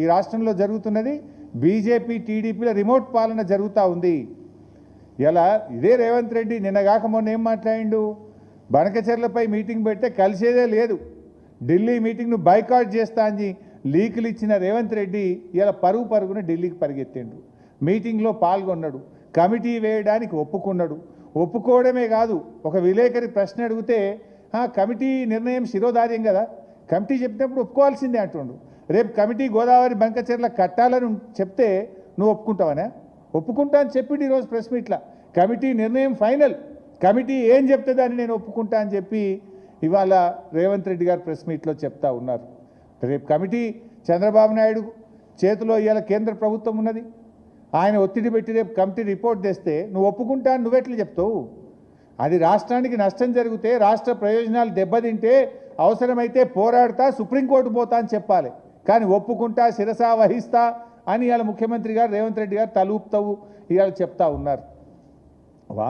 ఈ రాష్ట్రంలో జరుగుతున్నది. బీజేపీ టీడీపీల రిమోట్ పాలన జరుగుతూ ఉంది. ఇలా ఇదే రేవంత్ రెడ్డి నిన్నగాక మొన్న ఏం మాట్లాడిండు? బనకచెర్లపై మీటింగ్ పెడితే కలిసేదే లేదు. ఢిల్లీ మీటింగ్ను బైకాట్ చేస్తా అని లీకులు ఇచ్చిన రేవంత్ రెడ్డి ఇలా పరుగు పరుగున ఢిల్లీకి పరిగెత్తిండు. మీటింగ్లో పాల్గొన్నాడు. కమిటీ వేయడానికి ఒప్పుకున్నాడు. ఒప్పుకోవడమే కాదు ఒక విలేకరి ప్రశ్న అడిగితే కమిటీ నిర్ణయం శిరోధార్యం కదా. కమిటీ చెప్పినప్పుడు ఒప్పుకోవాల్సిందే అంటుండు. రేపు కమిటీ గోదావరి బంకచెర్ల కట్టాలని చెప్తే నువ్వు ఒప్పుకుంటావనే? ఒప్పుకుంటా అని చెప్పిండు ఈరోజు ప్రెస్ మీట్లా. కమిటీ నిర్ణయం ఫైనల్. కమిటీ ఏం చెప్తే అని నేను ఒప్పుకుంటా అని చెప్పి ఇవాళ రేవంత్ రెడ్డి గారు ప్రెస్ మీట్లో చెప్తా ఉన్నారు. రేపు కమిటీ చంద్రబాబు నాయుడు చేతిలో ఇవాళ కేంద్ర ప్రభుత్వం ఉన్నది. ఆయన ఒత్తిడి పెట్టి రేపు కమిటీ రిపోర్ట్ తెస్తే నువ్వు ఒప్పుకుంటా అని నువ్వెట్లు చెప్తావు? అది రాష్ట్రానికి నష్టం జరిగితే రాష్ట్ర ప్రయోజనాలు దెబ్బతింటే అవసరమైతే పోరాడతా సుప్రీంకోర్టు పోతా అని చెప్పాలి. కానీ ఒప్పుకుంటా శిరసా వహిస్తా అని ఇవాళ ముఖ్యమంత్రి గారు రేవంత్ రెడ్డి గారు తలూపుతావు ఇవాళ చెప్తా ఉన్నారు.